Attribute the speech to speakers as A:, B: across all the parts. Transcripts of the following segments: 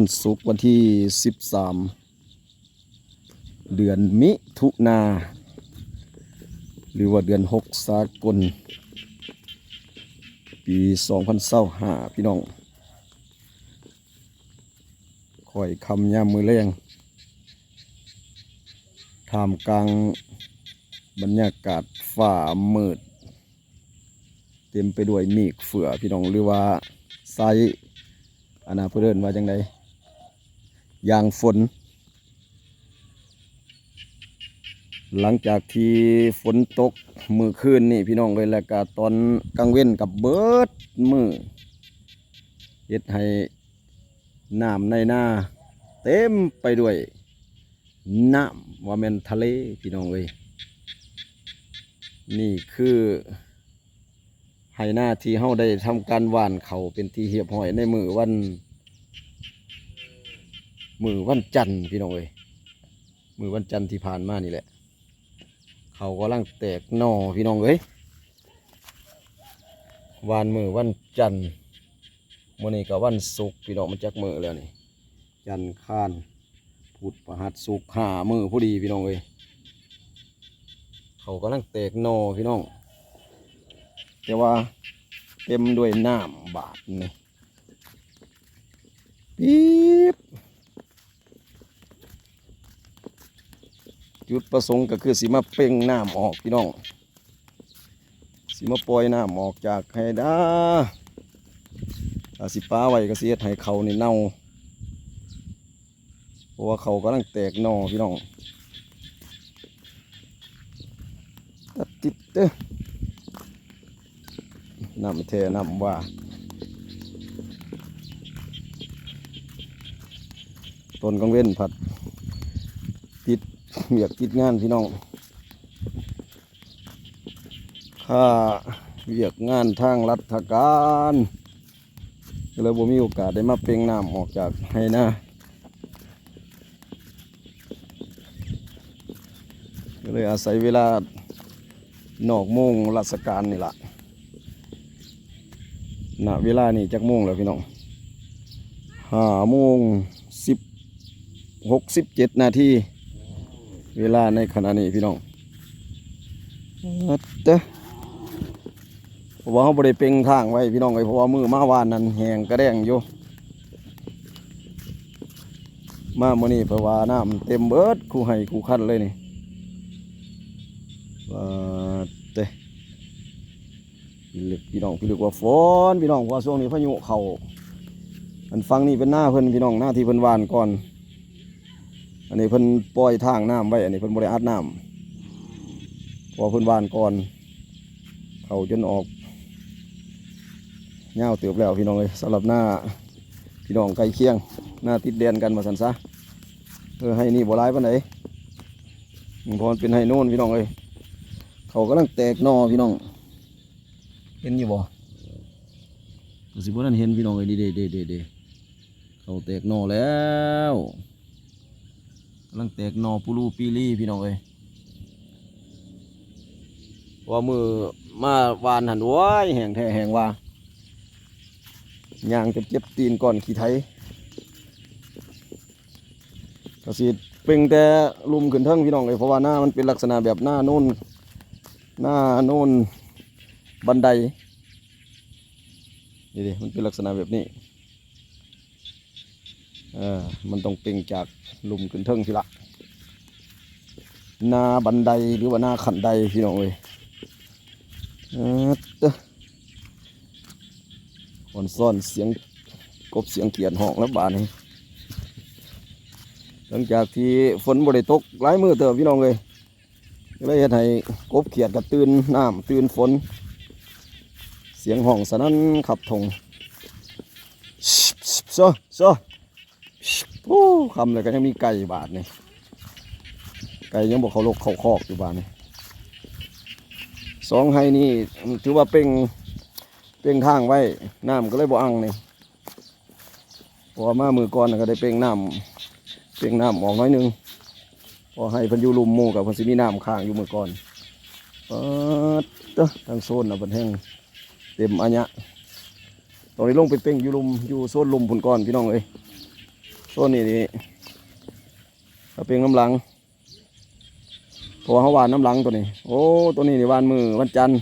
A: วันศุกร์วันที่ 13 เดือนมิถุนา หรือว่าเดือน 6 สากล ปี 2025พี่น้องคอยคำย่ามมือแรงท่ามกลางบรรยากาศฝ่ามืด เต็มไปด้วยมีกเฟือพี่น้องหรือว่าไซอนาเพื่อนว่าจังได ยางฝน หลังจากที่ฝนตกมือคืนนี่พี่น้องเลยแล้วก็ตอนกลางเว้นกับเบิดมือเฮ็ดให้น้ำในหน้า เต็มไปด้วยน้ำว่าแม่นทะเลพี่น้องเลยนี่คือให้หน้าที่เฮาได้ทำการหว่านเขาเป็นที่เหียบห้อยในมือวัน มือวันจันทร์พี่น้องเอ้ยมือวันจันทร์ที่ผ่านมานี่แหละ เขากำลังแตกหน่อพี่น้องเอ้ยวานมือวันจันทร์มื้อนี้ก็วันศุกร์พี่น้องมันจักมือแล้วนี่จันทร์ค้านพุธประหัสศุกร์หามือผู้ดีพี่น้องเอ้ยเขากำลังแตกหน่อพี่น้อง แต่ว่าเต็มด้วยน้ำบาดนี่ปี๊บ จุดประสงค์ก็คือสิมาเป่งน้ำออกพี่น้องสิมาปล่อยน้ำออกจากให้ด้ถ้าสิป้าไว้ก็เสียให้เขานี่เน่าเพราะว่าเขากำลังแตกหนอพี่น้องตัดติดเด้อน้ำเทน้ำว่าต้นกังเว้นผัด เวียกติดงานพี่น้องค่าเวียกงานทางรัฐการก็เลยบ่มีโอกาสได้มาเปล่งน้ำออกจากให้นะก็เลยอาศัยเวลานอกโมงราชการนี่ละณเวลานี่จักโมงแล้วพี่น้องห้าโมงสิบหกสิบเจ็ดนาที เวลาในขณะนี้พี่น้องอัดเด้อเพราะว่าเขาบริเป่งทางไว้พี่น้องไว้เพราะว่ามือมาวานนั้นแหงกระแดงอยู่มาโมนี่เพราะว่าน้ำเต็มเบิดคู่ให้คู่ขั้นเลยนี่ว่าเต้พี่ลึกพี่น้องพี่ลึกว่าฝนพี่น้องว่าช่วงนี้พายุเขาอันฟังนี่เป็นหน้าเพิ่นพี่น้องหน้าที่เพิ่นวานก่อน อันนี้เพิ่นปล่อยทางน้ำไว้ อันนี้เพิ่นบริอัดน้ำพอเพิ่นวานก่อน เขาจนออกเงาเติบแล้วพี่น้องเลยสำหรับหน้าพี่น้องใกล้เคียง หน้าติดแดนกันมาสันซะเออให้นี่บ่ร้ายปานไหนพอนเป็นให้โน่นพี่น้องเลยเขากำลังแตกหนอพี่น้อง เห็นอยู่บ่สิบ่ทันเห็นพี่น้องเลยดีเด้เดเดเด้เขาแตกหนอแล้ว ลังแตกนอปูรูปีรี่พี่น้องเอ้ยว่ามือมาวานหันว้ายแห่งแท้แห่งว่าย่างจะเจ็บตีนก่อนขี่ไทยก็สิเป่งแต่ลุมขึ้นเทิงพี่น้องเลยเพราะว่าหน้ามันเป็นลักษณะแบบหน้าโน่นหน้าโน่นบันไดนี่ดิมันเป็นลักษณะแบบนี้ เออ มันต้องเป่งจากลุมขึ้นเทิงทีละหน้าบันไดหรือว่าหน้าขันไดพี่น้องเอ้ยเออเด้อนซ่อนเสียงกบเสียงเกียนห้องแล้วบานนี้หลังจากที่ฝนบริตกหลายมือเติมพี่น้องเลยก็เลยเฮ็ดให้กบเขียดกับตื่นน้ำตื่นฝน เสียงห้องสนั่นขับทงโซโซ โอ้คำเลยก็ยังมีไก่บาทนี่ไก่ยังบอกเขาลกเขาคอกอยู่บาทนี่สองไฮนี่ถือว่าเป่งเป่งทางไว้น้ำก็เลยบ่อังนี่พอมามือก่อนก็ได้เป่งน้ำเป่งน้ำออกน้อยนึงพอให้พันยูลุมหมูกับพันสิมีน้ำค้างอยู่มือก่อนเปิดเด้อทางโซนน่ะเป็นแห้งเต็มอันยะตอนนี้ลงไปเป่งยูลุมอยู่โซนลุมพุ่นก่อนพี่น้องเอ้ย โซนนี้นี่ถ้าเป่งน้ำหลังเพราะว่าเขาหวานน้ำหลังตัวนี้ โอ้ตัวนี้นี่หวานมือวันจันทร์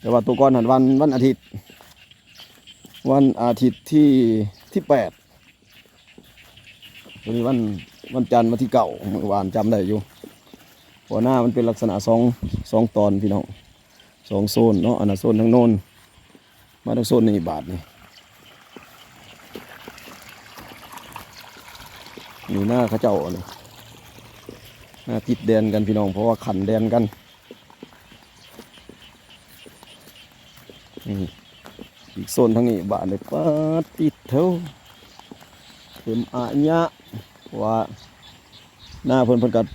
A: แต่ว่าตัวก้อนหันวันวันอาทิตย์ วันอาทิตย์ที่ที่แปดวันนี้วันวันจันทร์วันที่เก่าเมื่อวานจำได้อยู่หัวหน้ามันเป็นลักษณะสองสองตอนพี่น้องสองโซนเนาะอันนั้นโซนทางโน้นมาทางโซนนี้บาทนี่ นี่หน้าเขาเจ้าเลยหน้าติดแดนกันพี่น้องเพราะว่าขันแดนกันอีกโซนทางนี้บ้านเลยปาติดเท่าเต็มอาญะว่าหน้าเพิ่นเพิ่นกัด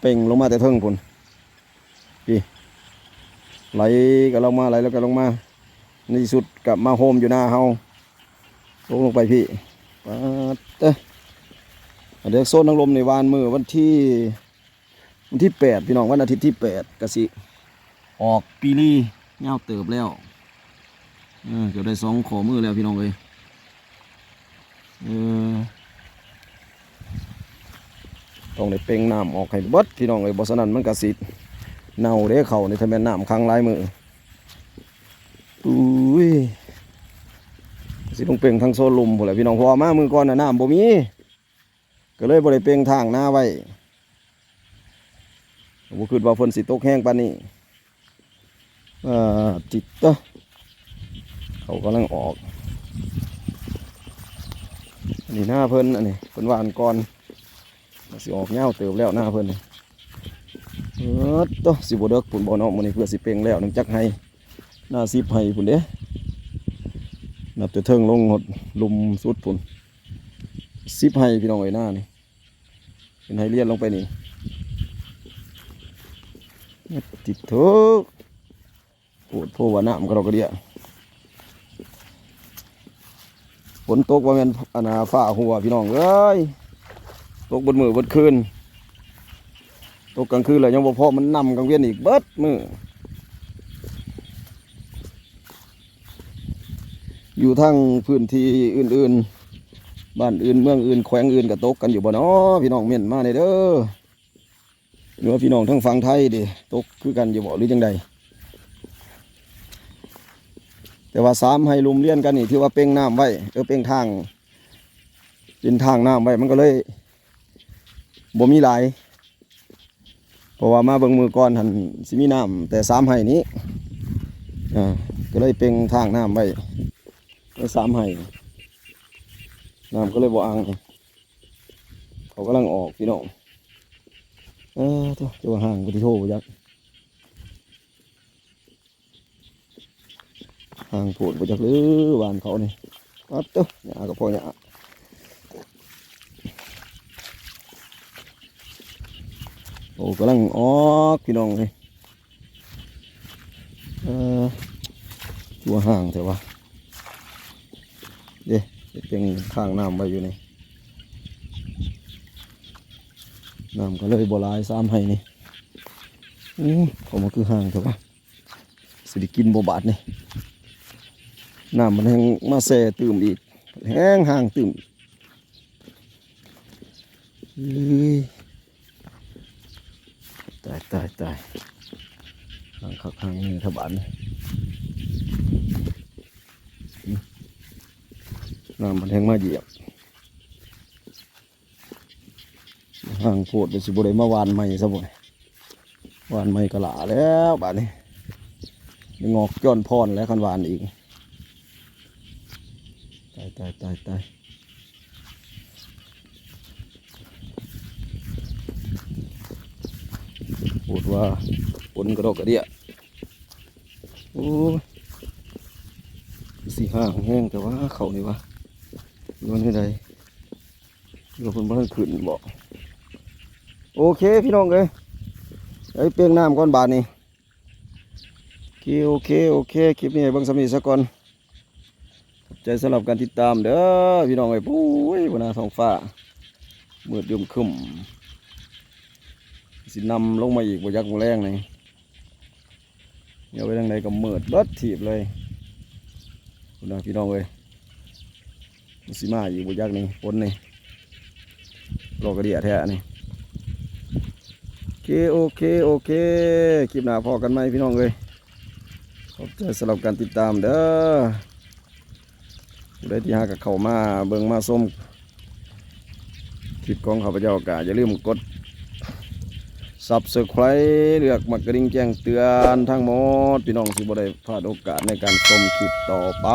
A: เป่งลงมาแต่เทิงพุ่นพี่ไหลก็ลงมาไหลแล้วก็ลงมาในสุดกับมาโฮมอยู่หน้าเฮาลงลงไปพี่ปาดเด้ออัน เด็กโซนทางลมในวานมือวันที่ วันที่แปดพี่น้องวันอาทิตย์ที่แปดกสิออกปีรีเงาเติบแล้วเกือบได้สองขอมือแล้วพี่น้องเลยต้องได้เป่งน้ำออกให้บดพี่น้องเลยบอสนันมันกระสิเน่าเด้เขาในทะเบียนน้ำค้างลายมืออุ้ยสิต้องเป่งทางโซนลุมพอแหละพี่น้องพอมามือก่อนนะน้ำบ่มี ก็เลยบ่ได้เป่งทางหน้าไว้บ่คิดว่าฝนสิตกแห้งปานนี้อ่าจิตเตเขากำลังออกอันนี้หน้าเพิ่นอันนี้เพิ่นหวานก่อนสิออกเงาเติบแล้วหน้าเพิ่นนี่เออโตสิบเด็กปุ่นบ่เนาะมื้อนี้เพื่อสิเป่งแล้วน้ำจักให้หน้าสิบให้พุ่นเด้นับแต่เทิงลงหดลุมสุดพุ่น สิบให้พี่น้องเอ้ยหน้านี่เป็นให้เลียนลงไปนี่ติดเถอะปวดโพว่าน้ำก็เราก็เดียฝนตกว่าแม่นอันาฟ้าหัวพี่น้องเอ้ยตกบนมือบนคืนตกกลางคืนแล้วยังบ่พอมันนำกลางเวียนอีกเบิดมืออยู่ทั้งพื้นที่อื่นๆ บ้านอื่นเมืองอื่นแขวงอื่นก็ตกกันอยู่บ่เนาะพี่น้องเม่นมาเลยเด้อหรือว่าพี่น้องทั้งฝั่งไทยดิตกคือกันอยู่บ่หรือจังใดแต่ว่าสามให้ลุมเลี้ยนกันนี่ถือว่าเป้งน้ำไว้เออเป้งทางเป็นทางน้ำไว้มันก็เลยบ่มีหลายเพราะว่ามาเบิ่งมือก่อนหันสิมีน้ำแต่สามให้นี้อ่าก็เลยเป้งทางน้ำไว้ในสามให้ น้ำก็เลยบ่อ่างเขากำลังออกพี่น้องเออตัวตัวห่างกุฏิโทบ่ยักทางโผล่ไปจากหรือวานเขาเนี่ยอัดเต้อหยากับพ่อหยาโอ้กำลังออกพี่น้องเลยเออตัวห่างแต่ว่าเดี๋ยว เป็นข้างน้ำไว้อยู่นี่น้ำก็เลยบหลายซ้ำให้นี่อู้เขามาคือห่างแต่ว่าสิได้กินบบบาดนี่น้ำมันแห้งมาแซ่ตื่มอีก แห้งห่างตื่มตายตายตายห่างคักห่างนี่ทบานนี่อืม น้ำมันแห้งมาเหยียบห่างโพดไปสิบุได้มาวานใหม่ซะบ่วานใหม่กะหลาแล้วบาดนี้งอกย้อนพรแล้วคันวานอีกตายตายตายตายปวดว่าฝนกระดกกระเดียโอ้สี่ห้าแห้งแต่ว่าเขานี่วะ มันไม่ได้เดี๋ยวคนบ้านขึ้นบอกโอเคพี่น้องเลยไอ้เปียงน้ำก้อนบาทนี่โอเคโอเคโอเคคลิปนี้เบิ่งสำนีสักก่อนใจสำหรับการติดตามเด้อพี่น้องไอ้ปุ้ยบนหน้าท้องฟ้ามืดยมครึมสินำลงมาอีกบ่ยักบ่แรงนี่เดี๋ยวไปทางใดก็มืดเบิดถีบเลยคุณนะพี่น้องเอ้ย สิมาอีกบ่ยักนี่ปนนี่รอกระเดียแท้นี่โอเคโอเคโอเคคลิปหน้าพอกันไหมพี่น้องเอ้ยขอบใจสำหรับการติดตามเด้อผู้ที่หากับเขามาเบิ่งมาส้มคลิปของข้าพเจ้ากะอย่าลืมกดสับสไครเลือกมักกระดิ่งแจ้งเตือนทั้งหมด พี่น้องสิบ่ได้พลาดโอกาสในการชมคลิปต่อไป